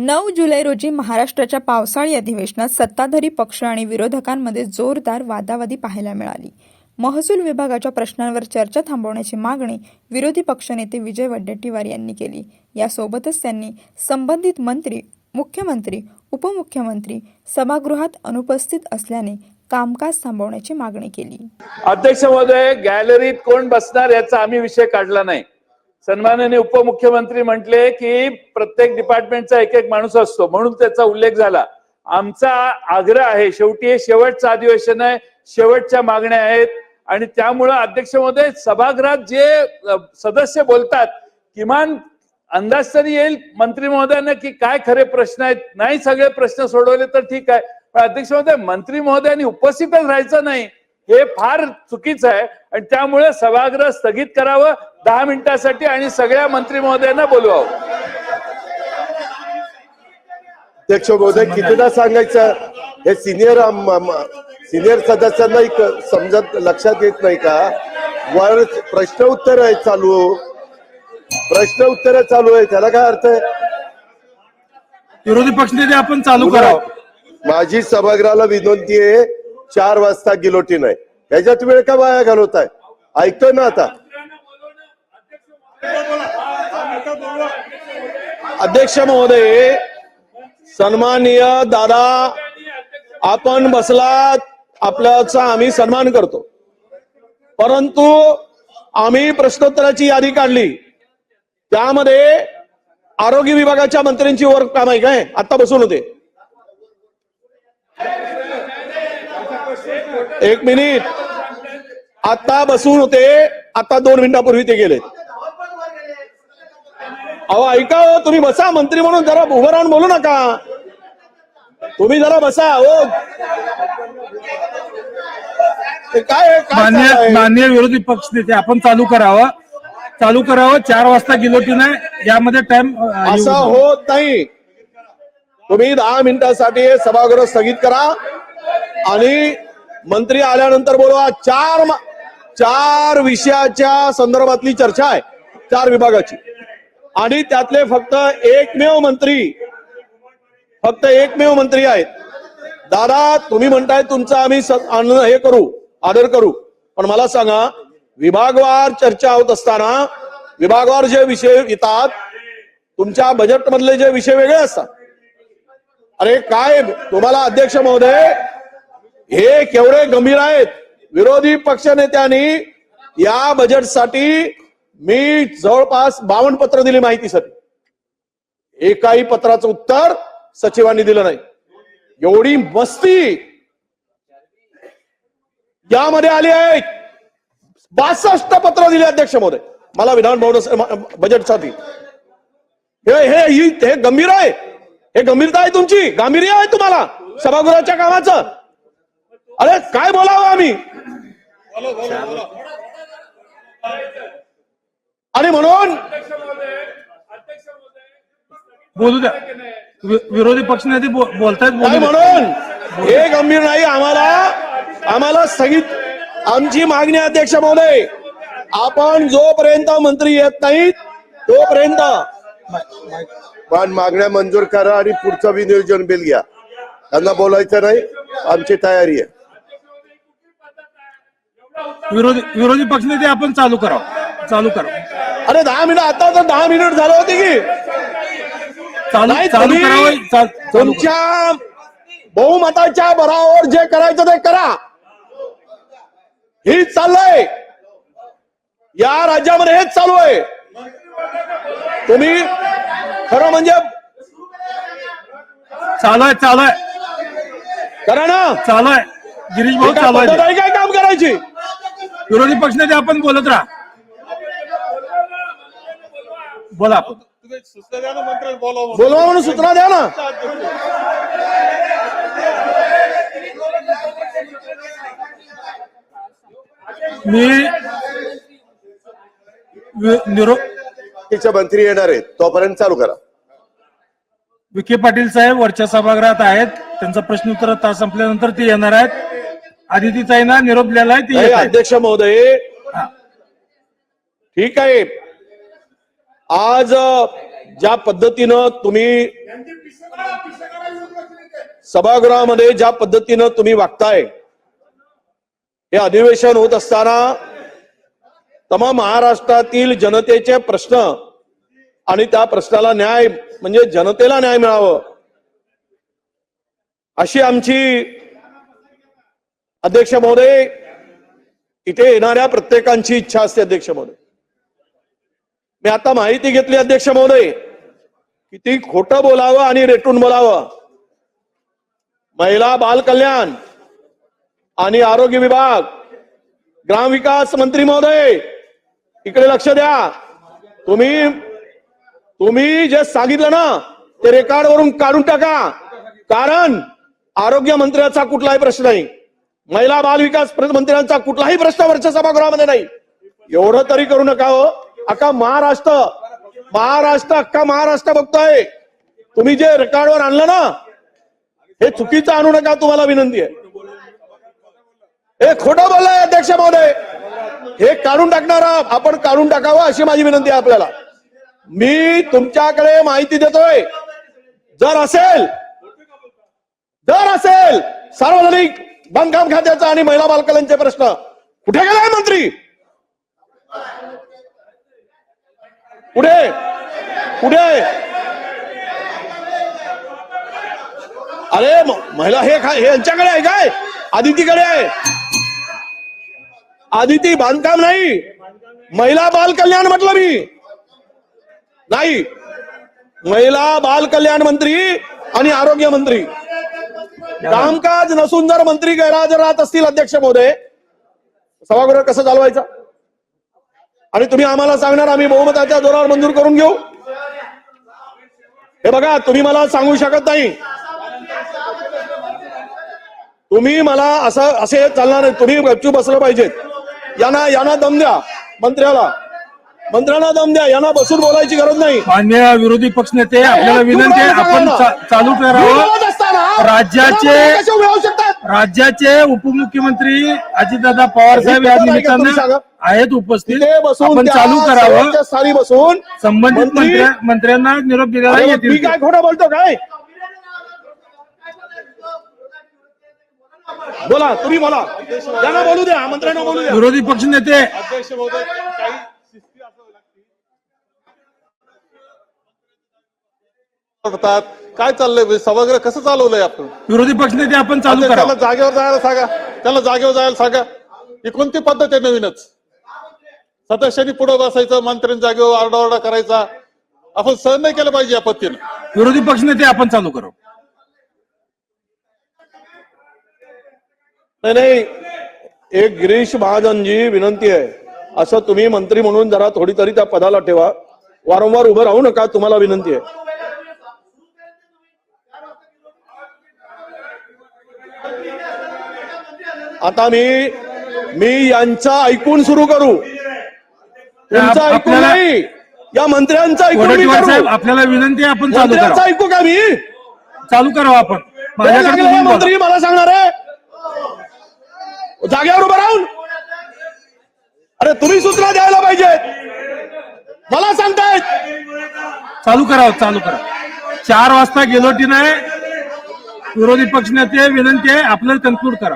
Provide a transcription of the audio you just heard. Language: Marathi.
नऊ जुलै रोजी महाराष्ट्राच्या पावसाळी अधिवेशनात सत्ताधारी पक्ष आणि विरोधकांमध्ये जोरदार वादावादी पाहायला मिळाली. महसूल विभागाच्या प्रश्नांवर चर्चा थांबवण्याची मागणी विरोधी पक्षनेते विजय वडेट्टीवार यांनी केली. यासोबतच त्यांनी संबंधित मंत्री मुख्यमंत्री उपमुख्यमंत्री सभागृहात अनुपस्थित असल्याने कामकाज थांबवण्याची मागणी केली. अध्यक्ष महोदय गॅलरीत कोण बसणार याचा आम्ही विषय काढला नाही. सन्माननीय उपमुख्यमंत्री म्हटले की प्रत्येक डिपार्टमेंटचा एक एक माणूस असतो. म्हणून त्याचा उल्लेख झाला. आमचा आग्रह आहे शेवटी हे शेवटचं अधिवेशन आहे शेवटच्या मागण्या आहेत. आणि त्यामुळं अध्यक्षमध्ये सभागृहात जे सदस्य बोलतात किमान अंदाज तरी येईल मंत्री महोदयांना की काय खरे प्रश्न आहेत. नाही सगळे प्रश्न सोडवले तर ठीक आहे. पण अध्यक्ष महोदय मंत्री महोदयांनी उपस्थितच राहायचं नाही. हे फार चुकीचं आहे. आणि त्यामुळे सभागृह स्थगित करावं दहा मिनिटासाठी आणि सगळ्या मंत्री महोदयांना बोलवावं. अध्यक्ष महोदय कितीदा सांगायचं? हे सिनियर सिनियर सदस्यांना एक समजत लक्षात येत नाही का? वर प्रश्न उत्तर आहे चालू. प्रश्न उत्तर चालू आहे. त्याला काय अर्थ आहे? विरोधी पक्षनेते आपण चालू करावं. माझी सभागृहाला विनंती आहे चार वाजता गिलोटीन आहे ह्याच्यात वेळ का वाया घालवताय ऐकतोय ना आता? अध्यक्ष महोदय सन्माननीय दादा आपण बसलात आपल्याचा आम्ही सन्मान करतो. परंतु आम्ही प्रश्नोत्तराची यादी काढली. त्यामध्ये आरोग्य विभागाच्या मंत्र्यांची वर काम आहे काय? आता बसून होते. एक मिनिट. आता बसून होते आता दोन मिनिटापूर्वी ते गेले. अहो ऐका हो तुम्ही बसा मंत्री म्हणून जरा उभं राहून बोलू नका. तुम्ही जरा बसा हो. काय मान्य? मान्य विरोधी पक्षनेते आपण चालू करावं. चालू करावं चार वाजता गिलोटीन आहे यामध्ये टाइम असं होत नाही. तुम्ही दहा मिनिटासाठी हे सभागृह स्थगित करा. आणि मंत्री आल्यानंतर बोलवा. चार चार विषयाच्या संदर्भातली चर्चा आहे चार विभागाची. आणि त्यातले फक्त एकमेव मंत्री फक्त एकमेव मंत्री आहेत. दादा तुम्ही म्हणताय तुमचं आम्ही हे करू आदर करू. पण मला सांगा विभागवार चर्चा होत असताना विभागवार जे विषय येतात तुमच्या बजेट मधले जे विषय वेगळे असतात. अरे काय तुम्हाला अध्यक्ष महोदय हे केवढे गंभीर आहेत. विरोधी पक्षनेत्यांनी या बजेटसाठी मी जवळपास बावन्न पत्र दिली माहितीसाठी. एकाही पत्राचं उत्तर सचिवांनी दिलं नाही. एवढी मस्ती यामध्ये आली आहे. बासष्ट पत्र दिले अध्यक्ष महोदय. मला विधान भवन बजेटसाठी हे हे हे गंभीर आहे. हे गंभीरता आहे तुमची. गांभीर्य आहे तुम्हाला. सभागृहाच्या कामाचं. अरे काय बोलावं आम्ही? आणि म्हणून बोलू द्या. विरोधी पक्षनेते बोलतायत. म्हणून हे गंभीर नाही आम्हाला आम्हाला स्थगित आमची मागणी अध्यक्ष महोदय. आपण जोपर्यंत मंत्री येत नाहीत तोपर्यंत. पण मागण्या मंजूर करा आणि पुढचं विनियोजन बिल घ्या. त्यांना बोलायचं नाही आमची तयारी आहे. विरोधी विरोधी पक्षनेते आपण चालू करावं. चालू करावं. अरे दहा मिनिट आता तर दहा मिनिट झाले होते की. चालू नाही चालू तुम्ही करावं चा- चालू करावं. तुमच्या बहुमताच्या बरावर जे करायचं ते करा. हेच चाललंय. या राज्यामध्ये हेच चालू आहे. तुम्ही खरं म्हणजे चालू आहे चालू आहे करा ना. चालू आहे गिरीश भाऊ चालू आहे काय काम करायची? विरोधी पक्षनेते आपण बोलत राहा. बोला. आपण. बोलवा म्हणून. सूचना द्या ना. मी निरो तिचे मंत्री येणार आहेत. तोपर्यंत चालू करा. विखे पाटील साहेब वरच्या सभागृहात आहेत. त्यांचा प्रश्नोत्तर तास संपल्यानंतर ते येणार आहेत. आदितीताईंना निरोप दिलेला आहे ते नाही, येत आहेत. अध्यक्ष महोदय हा. ठीक आहे आज अ, ज्या पद्धतीनं तुम्ही सभागृहामध्ये ज्या पद्धतीनं तुम्ही वागताय हे अधिवेशन होत असताना तमाम महाराष्ट्रातील जनतेचे प्रश्न आणि त्या प्रश्नाला न्याय म्हणजे जनतेला न्याय मिळावं अशी आमची अध्यक्ष महोदय इथे येणाऱ्या प्रत्येकांची इच्छा असते अध्यक्ष महोदय. मी आता माहिती घेतली अध्यक्ष महोदय किती खोटं बोलावं आणि रेटून बोलावं. महिला बाल कल्याण आणि आरोग्य विभाग ग्रामविकास मंत्री महोदय इकडे लक्ष द्या. तुम्ही तुम्ही जे सांगितलं ना ते रेकॉर्ड वरून काढून टाका. कारण आरोग्य मंत्र्याचा कुठलाही प्रश्न नाही. महिला बाल विकास मंत्र्यांचा कुठलाही प्रश्न वरच्या सभागृहामध्ये नाही. एवढं तरी करू नका हो. अख्खा महाराष्ट्र महाराष्ट्र अख्खा महाराष्ट्र बघतोय. तुम्ही जे रेकॉर्डवर आणलं ना हे चुकीचं आणू नका तुम्हाला विनंती आहे. हे खोटं बोललंय अध्यक्ष महोदय. हे काढून टाकणार आपण काढून टाकावं अशी माझी विनंती आहे आपल्याला. मी तुमच्याकडे माहिती देतोय. जर असेल जर असेल सार्वजनिक बांधकाम खात्याचा आणि महिला बालकल्याणचे प्रश्न. कुठे गेलाय मंत्री? पुढे पुढे अरे महिला हे काय हे यांच्याकडे आहे काय? आदितीकडे आहे. आदिती बांधकाम नाही. महिला बाल कल्याण म्हटलं मी. नाही. महिला बाल कल्याण मंत्री आणि आरोग्य मंत्री. कामकाज नसून जर मंत्री गैरहजर राहत असतील अध्यक्ष महोदय सभागृह कसं चालवायचं? आणि तुम्ही आम्हाला सांगणार आम्ही बहुमताच्या जोरावर मंजूर करून घेऊ? हे बघा तुम्ही मला सांगू शकत नाही. तुम्ही मला असं असे चालणार नाही. तुम्ही गपचूप बसलं पाहिजेत यांना यांना दम द्या मंत्र्याला. मंत्र्यांना दम द्या यांना बसून बोलायची गरज नाही. मान्य विरोधी पक्षनेते आपल्याला विनंती आहे आपण चालू करावं राज्याचे- राज्याचे उपमुख्यमंत्री अजितदादा पवार साहेब या हे निमित्तानं? आहेत उपस्थित. आपण चालू करावं. स्थानी बसून संबंधित मंत्री- मंत्र्या- मंत्र्यांना निरोप दिलेला येतील. मी काय खोटं बोलतो काय? बोला तुम्ही बोला. त्यांना बोलू द्या मंत्र्यांना बोलू द्या. विरोधी पक्षनेते करतात? काय चाललंय? सभागृह कसं चालवलंय आपण? विरोधी पक्षनेते आपण चालू त्याला जागेवर जायला सांगा. त्याला जागेवर जायला सांगा. ही कोणती पद्धत आहे नवीनच? सदस्यांनी पुढे बसायचं मंत्र्यांनी जागेवर आरडाओरडा करायचा. आपण सहन नाही केलं पाहिजे या पद्धतीनं. विरोधी पक्षनेते आपण चालू करा. नाही नाही. एक गिरीश महाजनजी विनंती आहे. असं तुम्ही मंत्री म्हणून जरा थोडी तरी त्या पदाला ठेवा. वारंवार उभं राहू नका तुम्हाला विनंती आहे. आता मी मी यांचा ऐकून सुरू करू. तुमचं ऐकून नाही. या मंत्र्यांचं ऐकून करू. आपल्याला विनंती आहे आपण चालू मंत्र्यांचं करा ऐकू का मी? चालू करावं आपण. बोला. मंत्री मला सांगणार आहे. जागेवर उभं राहून. अरे तुम्ही सूचना द्यायला पाहिजे. मला सांगतायत. चालू करावं चालू करा चार वाजता गेलोटी नाही. विरोधी पक्षनेते विनंती आहे आपल्याला कन्क्लूड करा